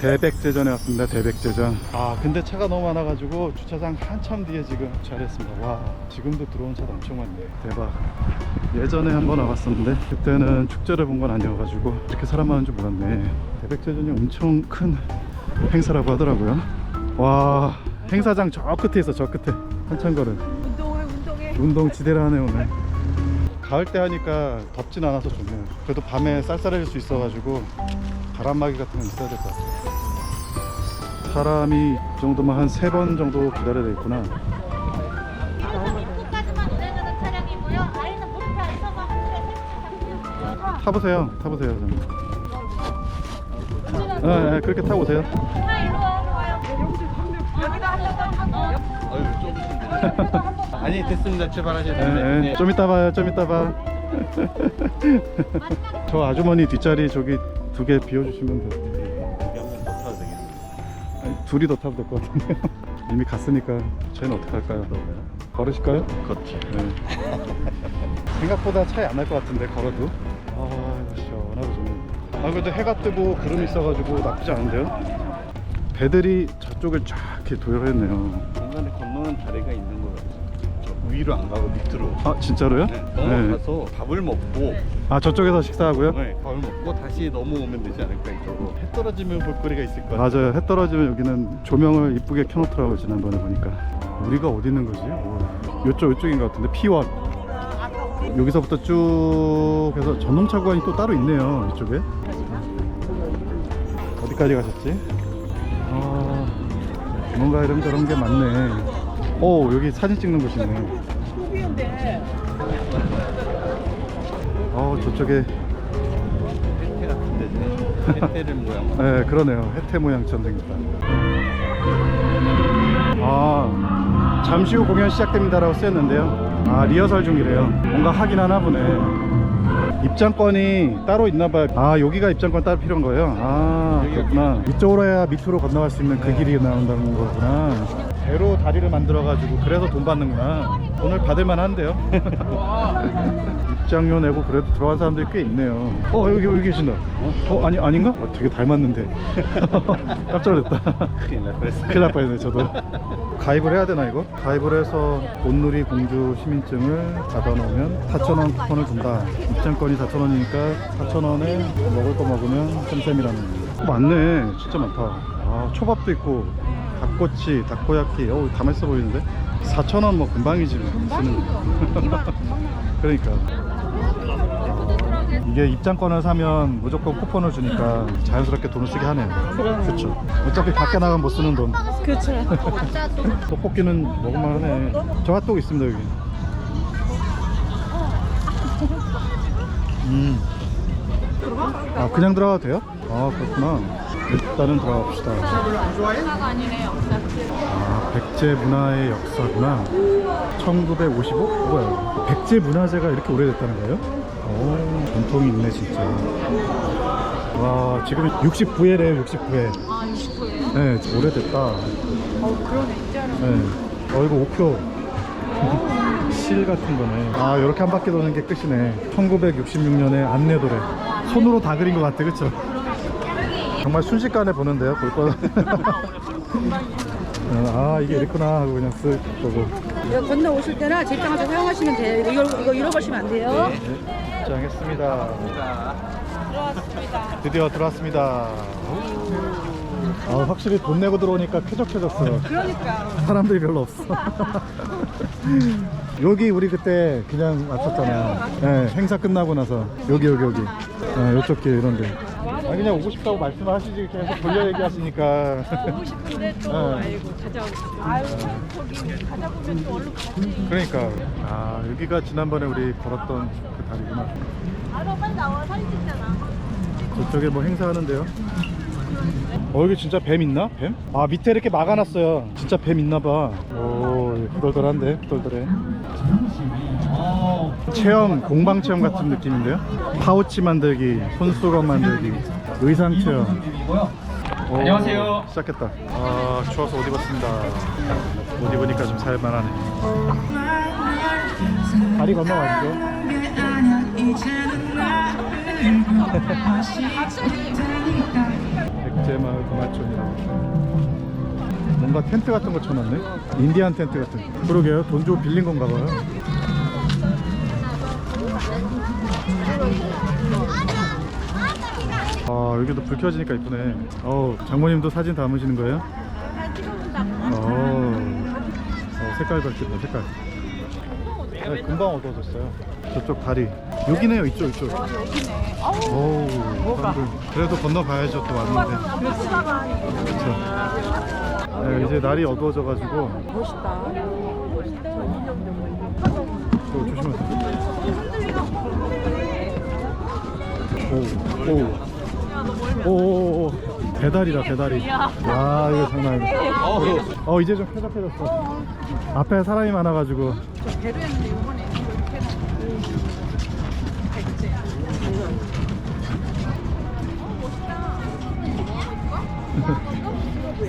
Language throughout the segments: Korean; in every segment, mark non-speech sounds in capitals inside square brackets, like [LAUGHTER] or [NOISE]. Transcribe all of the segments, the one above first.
대백제전에 왔습니다. 대백제전. 아 근데 차가 너무 많아가지고 주차장 한참 뒤에 지금 주차했습니다. 와 지금도 들어온 차도 엄청 많네. 대박. 예전에 한번 와봤었는데 그때는 축제를 본 건 아니어가지고 이렇게 사람 많은 줄 몰랐네. 대백제전이 엄청 큰 행사라고 하더라고요. 와 행사장 저 끝에 있어 저 끝에 한참 걸음. 운동해 운동해 운동 지대로 하네 오늘. 가을 때 하니까 덥진 않아서 좋네요. 그래도 밤에 쌀쌀해질 수 있어가지고 바람막이 같은 건 있어야 될 것 같아요. 사람이 이 정도면 한 세 번 정도 기다려야 되겠구나. 운행하는 차량이고요. 아이는 타보세요. 타보세요. 좀. 네, 네, 그렇게 타고 오세요. 와요. 하려고 아니 됐습니다 출발하셔도 네, 됩니다 네. 좀 이따 봐요. 좀 이따 봐. [LAUGHS] 저 아주머니 뒷자리 저기 두 개 비워주시면 돼요. 둘이 더 타도 될 것 같은데요. [LAUGHS] 이미 갔으니까 저희는 어떻게 할까요? 걸으실까요? 걷지 네. 생각보다 차이 안 날 것 같은데 걸어도 아 시원하고 좋네 아 그래도 해가 뜨고 구름이 있어가지고 나쁘지 않은데요 배들이 저쪽을 쫙 이렇게 도열했네요 중간에 건너는 다리가 있는 거 같아요 저 위로 안 가고 밑으로. 아 진짜로요? 네, 넘어가서 밥을 먹고. 아 저쪽에서 식사하고요? 네, 밥을 먹고 다시 넘어오면 되지 않을까 이쪽으로. 해 떨어지면 볼거리가 있을 것 같아요. 맞아요. 해 떨어지면 여기는 조명을 이쁘게 켜놓더라고요 지난번에 보니까. 우리가 어디 있는 거지? 오, 요쪽 요쪽인 것 같은데 P1 여기서부터 쭉 해서 전동차 구간이 또 따로 있네요 이쪽에. 어디까지 가셨지? 아 뭔가 이런 저런 게 많네. 오 여기 사진 찍는 곳이네 저쪽에 혜태 같은 데지 혜태를 모양 네 그러네요. 해태 모양처럼 생겼다. 아 잠시 후 공연 시작됩니다 라고 쓰였는데요. 아 리허설 중이래요. 뭔가 하긴 하나 보네. 입장권이 따로 있나 봐요. 아 여기가 입장권 따로 필요한 거예요? 아 그렇구나. 이쪽으로 해야 밑으로 건너갈 수 있는 그 길이 나온다는 거구나. 배로 다리를 만들어 가지고 그래서 돈 받는구나. 돈을 받을 만 한데요 [LAUGHS] [LAUGHS] 입장료 내고 그래도 들어간 사람들이 꽤 있네요. 어 여기 여기 계신다. 어, 어, 아니 아닌가? 어, 되게 닮았는데. [LAUGHS] 깜짝 놀랐다. 큰일 날 뻔했어요. 큰일 날 뻔했네 저도. 가입을 해야 되나 이거? 가입을 해서 온누리 공주 시민증을 받아놓으면 4,000원 쿠폰을 준다. 입장권이 4,000원이니까 4,000원에 먹을 거 먹으면 쌤쌤이라는 거 많네. 진짜 많다. 아 초밥도 있고 닭꼬치, 닭고야끼 어우 다 맛있어 보이는데? 4,000원 뭐 금방이지 뭐. 쓰는 [LAUGHS] 그러니까 이게 입장권을 사면 무조건 쿠폰을 주니까 자연스럽게 돈을 쓰게 하네요. 그렇죠 어차피 밖에 나가면 못 쓰는 돈. 그렇죠 떡볶이는 먹을만 하네. 저 핫도그 있습니다 여기. 음. 아 그냥 들어가도 돼요? 아 그렇구나. 일단은 들어가 봅시다. 아 백제 문화의 역사구나. 1955? 뭐야? 백제 문화재가 이렇게 오래됐다는 거예요? 오 전통이 있네 진짜. 와 지금 69회래요 69회 아 69예요? 네 오래됐다. 어 그러네 진짜로. 네. 어 이거 오표 실 같은 거네. 아 이렇게 한 바퀴 도는 게 끝이네. 1966년에 안내도래. 손으로 다 그린 것 같아 그쵸? 정말 순식간에 보는데요 볼거. [LAUGHS] 아 이게 이랬구나 하고 그냥 쓱 보고 이거 건너 오실 때나 직장에서 사용하시면 돼요. 이거, 이거, 이거 잃어버리시면 안 돼요. 네, 입장했습니다. 드디어 들어왔습니다. 아, 확실히 돈 내고 들어오니까 쾌적해졌어 그러니까. 사람들이 별로 없어. [LAUGHS] 여기 우리 그때 그냥 왔었잖아. 네, 행사 끝나고 나서 여기 여기 여기. 네, 이쪽 길 이런데. 아 그냥 오고 싶다고 말씀하시지 계속 돌려 얘기하시니까. 오고 싶은데 또 네. 아이고 찾아오고 아유 거기 가다 보면 또 얼른 가지 그러니까 아 여기가 지난번에 우리 걸었던 그 다리구나. 바로 빨리 나와 사진 찍잖아. 저쪽에 뭐 행사하는데요? 어 여기 진짜 뱀 있나? 뱀? 아 밑에 이렇게 막아놨어요 진짜 뱀 있나봐 오 후덜덜한데 후덜덜해 체험 공방 체험 같은 느낌인데요 파우치 만들기 손수건 만들기 의상 체험. 오, 안녕하세요. 시작했다. 아 추워서 옷 입었습니다. 옷 입으니까 좀 살만하네. 다리 건너가시죠? 국제마을 [LAUGHS] 동아촌이라고. 뭔가 텐트 같은 거 쳐놨네? 인디안 텐트 같은. 거. 그러게요. 돈 주고 빌린 건가 봐요 여기도 불 켜지니까 이쁘네. 어 장모님도 사진 담으시는 거예요? 어, 어 색깔 밝겠다 색깔. 네, 금방 어두워졌어요. 저쪽 다리. 여기네요 이쪽 이쪽. 어우 사람들 그래도 건너가야죠 또 왔는데. 그렇죠. 네, 이제 날이 어두워져가지고. 멋있다. 또 조심하세요. 오오 오오 배달이다 배달이. 와 이거 장난 아니야. 어 이제 좀 쾌적해졌어. 앞에 사람이 많아가지고. 이렇게 [LAUGHS] 백제.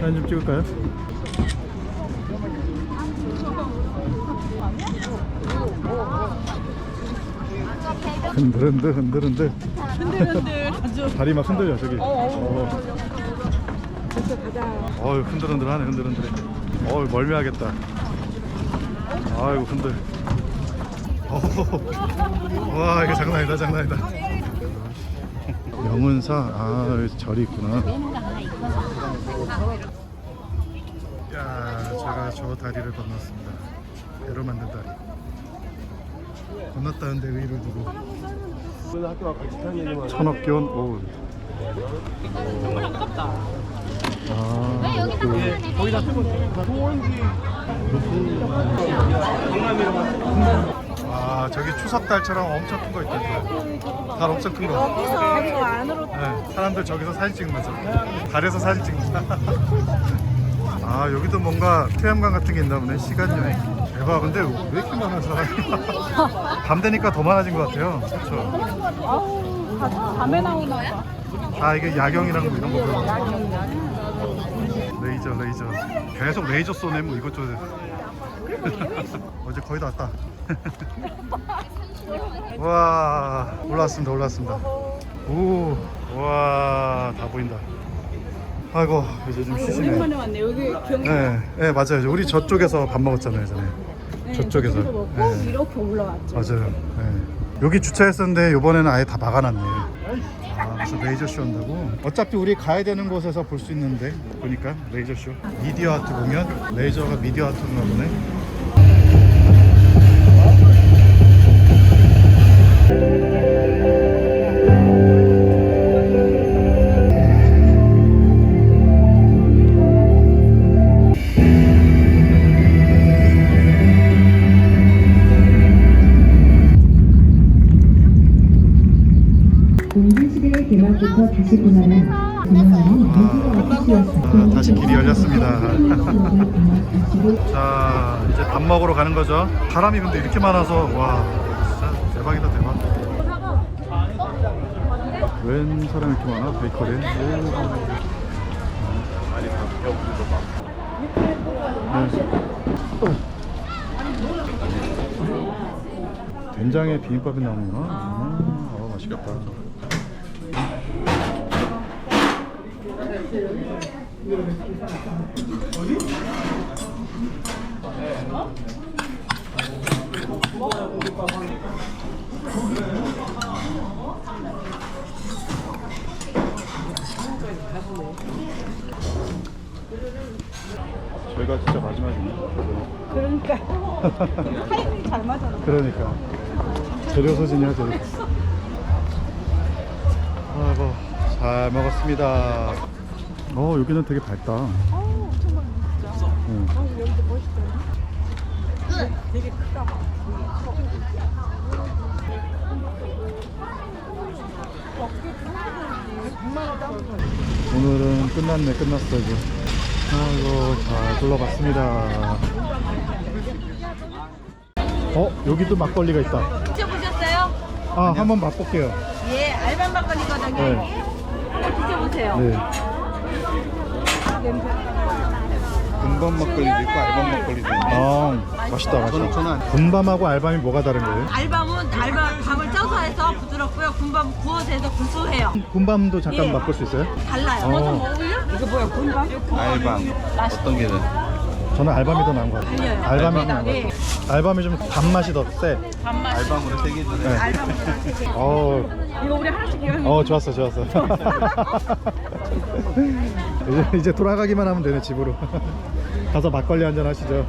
사진 좀 찍을까요? 흔들 흔들 흔들 흔들. 흔들흔들. 아주. [LAUGHS] 다리 막 흔들려 저기. 어. 그래서 가자. 어휴 흔들흔들 하네 흔들흔들해 어휴 멀미하겠다. 아이고 흔들. 어허. 와 이거 장난 아니다 장난 아니다. 영은사 아 여기 절이 있구나. 야 제가 저 다리를 건넜습니다. 배로 만든 다리 건넜다는데 의의를 두고. 천억견 오 아, 그, 거기다 쓰고 아 저기 추석달처럼 엄청 큰 거 있던데 달 엄청 큰거. 여기서 저 안으로 네, 사람들 저기서 사진 찍는 거죠. 달에서 사진 찍는 거아 [LAUGHS] 여기도 뭔가 태양관 같은 게 있나 보네. 시간 여행 대박 근데 왜 이렇게 많아 사람이? [LAUGHS] 밤 되니까 더 많아진 것 같아요. 그렇죠 아우 다 밤에 나오나 봐. 아 이게 야경이랑 뭐 이런 거 그런 거. 레이저 레이저. 계속 레이저 쏘네 뭐 이것저것. [LAUGHS] 어제 거의 다 왔다. [LAUGHS] 와 올라왔습니다 올라왔습니다. 오와다 보인다. 아이고 이제 좀 쉬시네. 오랜만에 왔네. 여기 경기. 네, 네 맞아요. 우리 저쪽에서 밥 먹었잖아요 전에 저쪽에서 저기서 먹고 네. 이렇게 올라왔죠. 맞아요. 네. 여기 주차했었는데 이번에는 아예 다 막아놨네. 아, 그래서 레이저 쇼 한다고? 어차피 우리 가야 되는 곳에서 볼 수 있는데 보니까 레이저 쇼. 미디어 아트 공연? 레이저가 미디어 아트인가 보네. 다시 아, 다시 길이 열렸습니다. [LAUGHS] 자, 이제 밥 먹으러 가는 거죠. 바람이 근데 이렇게 많아서 와, 진짜 대박이다 대박. 웬 사람이 이렇게 많아? 베이커리. 많이 바뀌어 된장에 비빔밥이 나오는구나. 아, 어, 맛있겠다. 저희가 진짜 마지막이네. 그러니까 [LAUGHS] 타이밍 잘 맞아. 그러니까 재료 소진이야 재료 아이고 잘 먹었습니다 어 여기는 되게 밝다 어우 엄청 많네 진짜. 응. 아 여기도 멋있다. 되게 크다. 오늘은 끝났네 끝났어 이제 아이고 잘 둘러봤습니다 어 여기도 막걸리가 있다 드셔보셨어요? 아 한번 맛볼게요 예, 알만 막걸리거든요. 네, 한번 드셔보세요. 네. 군밤 막걸리도 있고 알밤 막걸리도 있는데 아 맛있다 저는 맛있다 저는 군밤하고 알밤이 뭐가 다른 거예요? 알밤은 알밤 밤을 쪄서 해서 부드럽고요. 군밤 구워서 해서 구수해요. 군밤도 잠깐 예. 맛볼 수 있어요? 달라요. 어, 이거 뭐야 군밤? 알밤 어떤 게 더? 저는 알밤이 더 나은 것 같아요. 알밤이 더 나은 것 같아요. 알밤이 좀 단맛이 더세 알밤으로 세개 주네. 네. 어, 이거 우리 하나씩 기억. 어 좋았어 좋았어. [LAUGHS] 이제, 이제 돌아가기만 하면 되네 집으로. 가서 막걸리 한잔 하시죠